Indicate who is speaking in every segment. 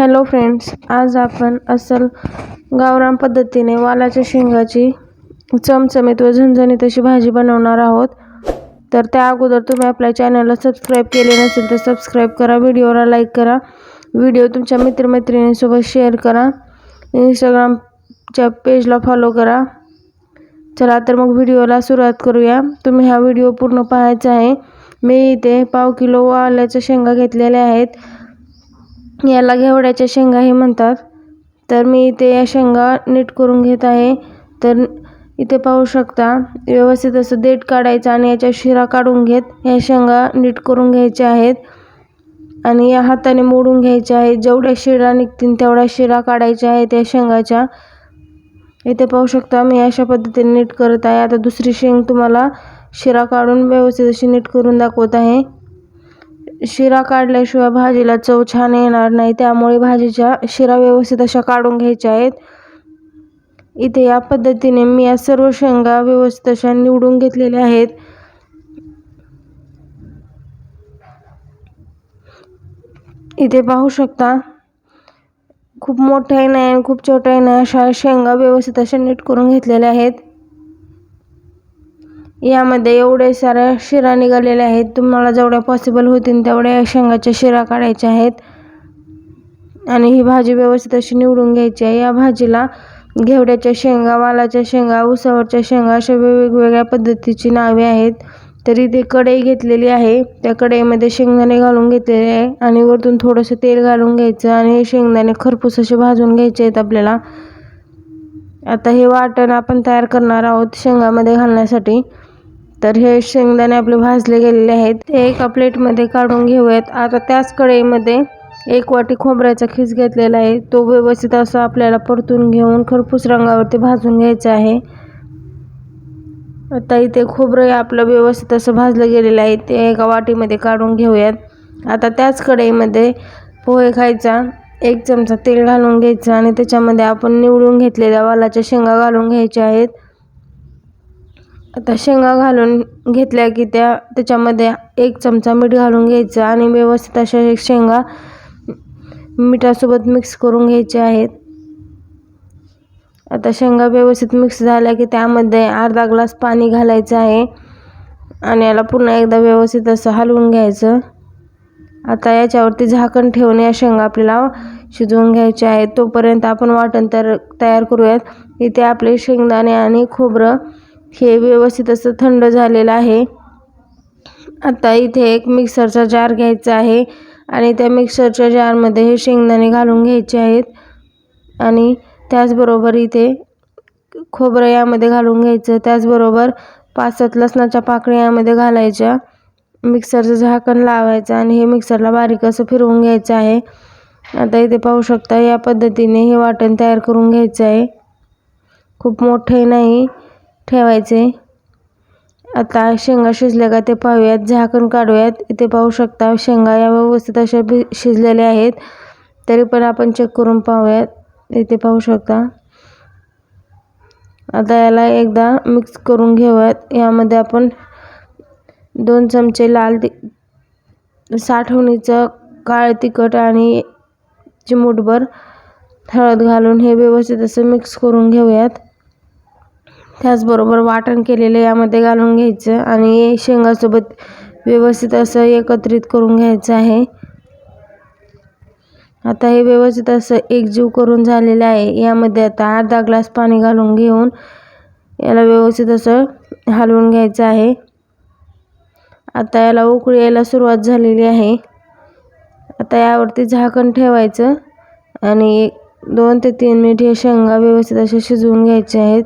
Speaker 1: Hello friends आज आपण अस्सल गावरान पद्धतीने वालाच्या शेंगाची चमचमीत व झणझणीत अशी भाजी बनवणार आहोत. तर त्या अगोदर तुम्ही आपल्या चॅनलला सबस्क्राईब केले नसेल तर सबस्क्राईब करा व्हिडिओला लाईक करा व्हिडिओ तुमच्या मित्रमैत्रिणींसोबत शेअर करा इंस्टाग्रामच्या पेजला फॉलो करा. चला तर मग व्हिडिओला सुरुवात करूया. तुम्ही हा व्हिडिओ पूर्ण पाहायचा आहे. मी इथे पाव किलो वाल्याच्या शेंगा घेतलेल्या आहेत. याला घेवड्याच्या शेंगाही म्हणतात. तर मी इथे या शेंगा नीट करून घेत आहे. तर इथे पाहू शकता व्यवस्थित असं देठ काढायचं आणि याच्या शिरा काढून घेत या शेंगा नीट करून घ्यायच्या आहेत. आणि या हाताने मोडून घ्यायच्या आहेत. जेवढ्या शिरा निघतील तेवढ्या शिरा काढायच्या आहेत या शेंगाच्या. इथे पाहू शकता मी अशा पद्धतीने नीट करत आहे. आता दुसरी शेंग तुम्हाला शिरा काढून व्यवस्थित अशी नीट करून दाखवत आहे. शिरा काढल्याशिवाय भाजीला चव छान येणार नाही. त्यामुळे भाजीच्या शिरा व्यवस्थित अशा काढून घ्यायच्या आहेत. इथे या पद्धतीने मी या सर्व शेंगा व्यवस्थित अशा निवडून घेतलेल्या आहेत. इथे पाहू शकता खूप मोठ्याही नाही आणि खूप छोट्याही नाही अशा शेंगा व्यवस्थित अशा नीट करून घेतलेल्या आहेत. यामध्ये एवढे साऱ्या शिरा निघालेल्या आहेत. तुम्हाला जेवढ्या पॉसिबल होतील तेवढ्या शेंगाच्या शिरा काढायच्या आहेत. आणि ही भाजी व्यवस्थित अशी निवडून घ्यायची आहे. या भाजीला घेवड्याच्या शेंगा वालाच्या शेंगा उसावरच्या शेंगा अशा वेगवेगळ्या पद्धतीची नावे आहेत. तरी ते कढई घेतलेली आहे. त्या कढईमध्ये शेंगदाणे घालून घेतलेले आहे आणि वरतून थोडंसं तेल घालून घ्यायचं आणि हे शेंगदाणे खरपूस असे भाजून घ्यायचे आहेत आपल्याला. आता हे वाटण आपण तयार करणार आहोत शेंगामध्ये घालण्यासाठी. तर हे शेंगदाणे आपले भाजले गेलेले आहेत. ते एका प्लेटमध्ये काढून घेऊयात. आता त्याच कढईमध्ये एक वाटी खोबऱ्याचा खीस घेतलेला आहे. तो व्यवस्थित असा आपल्याला परतून घेऊन खरपूस रंगावरती भाजून घ्यायचा आहे. आता इथे खोबरं आपलं व्यवस्थित असं भाजलं गेलेलं आहे. ते एका वाटीमध्ये काढून घेऊयात. आता त्याच कढईमध्ये पोहे खायचा एक चमचा तेल घालून घ्यायचं आणि त्याच्यामध्ये आपण निवडून घेतलेल्या वालाच्या शेंगा घालून घ्यायच्या आहेत. आता शेंगा घालून घेतल्या की त्या त्याच्यामध्ये एक चमचा मीठ घालून घ्यायचं आणि व्यवस्थित अशा एक शेंगा मिठासोबत मिक्स करून घ्यायचे आहेत. आता शेंगा व्यवस्थित मिक्स झाल्या की त्यामध्ये अर्धा ग्लास पाणी घालायचं आहे आणि याला पुन्हा एकदा व्यवस्थित असं हलवून घ्यायचं. आता याच्यावरती झाकण ठेवून या शेंगा आपल्याला शिजवून घ्यायच्या आहेत. तोपर्यंत आपण वाटण तर तयार करूयात. इथे आपले शेंगदाणे आणि खोबरं हे व्यवस्थित असं थंड झालेलं आहे. आता इथे एक मिक्सरचा जार घ्यायचा आहे आणि त्या मिक्सरच्या जारमध्ये हे शेंगदाणे घालून घ्यायचे आहेत आणि त्याचबरोबर इथे खोबरं यामध्ये घालून घ्यायचं. त्याचबरोबर पाच सात लसणाच्या पाकळ्या यामध्ये घालायच्या. मिक्सरचं झाकण लावायचं आणि हे मिक्सरला बारीक असं फिरवून घ्यायचं आहे. आता इथे पाहू शकता या पद्धतीने हे वाटण तयार करून घ्यायचं आहे. खूप मोठे नाही. ठेवायचे. आता शेंगा शिजल्या का ते पाहूयात. झाकण काढूयात. इथे पाहू शकता शेंगा या व्यवस्थित अशा भि शिजलेल्या आहेत. तरी पण आपण चेक करून पाहूयात. इथे पाहू शकता. आता याला एकदा मिक्स करून घेऊयात. यामध्ये आपण दोन चमचे लाल ति साठवणीचं काळ तिखट आणि चिमूटभर हळद घालून हे व्यवस्थित असं मिक्स करून घेऊयात. त्याचबरोबर वाटण केलेलं यामध्ये घालून घ्यायचं आणि शेंगासोबत व्यवस्थित असं एकत्रित करून घ्यायचं आहे. आता हे व्यवस्थित असं एकजीव करून झालेलं आहे. यामध्ये आता अर्धा ग्लास पाणी घालून घेऊन याला व्यवस्थित असं हलवून घ्यायचं आहे. आता याला उकळी यायला सुरुवात झालेली आहे. आता यावरती झाकण ठेवायचं आणि दोन ते तीन मिनिट हे शेंगा व्यवस्थित असे शिजवून घ्यायचे आहेत.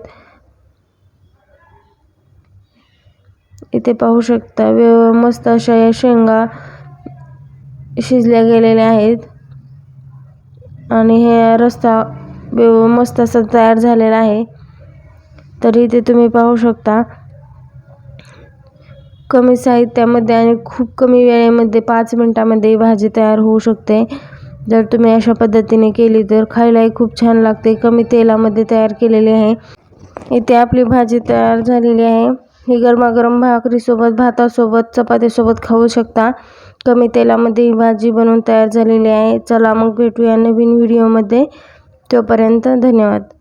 Speaker 1: इथे पाहू शकता व्यव मस्त अशा या शेंगा शिजल्या गेलेल्या आहेत. आणि हे रस्ता व्यव मस्त असा तयार झालेला आहे. तर इथे तुम्ही पाहू शकता कमी साहित्यामध्ये आणि खूप कमी वेळेमध्ये पाच मिनटामध्ये भाजी तयार होऊ शकते. जर तुम्ही अशा पद्धतीने केली तर खायलाही खूप छान लागते. कमी तेलामध्ये तयार केलेली आहे. इथे आपली भाजी तयार झालेली आहे. ही गरमागरम भाकरीसोबत भातासोबत चपातीसोबत खाऊ शकता. कमी तेलामध्ये ही भाजी बनवून तयार झालेली आहे. चला मग भेटूया नवीन व्हिडिओमध्ये. तोपर्यंत धन्यवाद.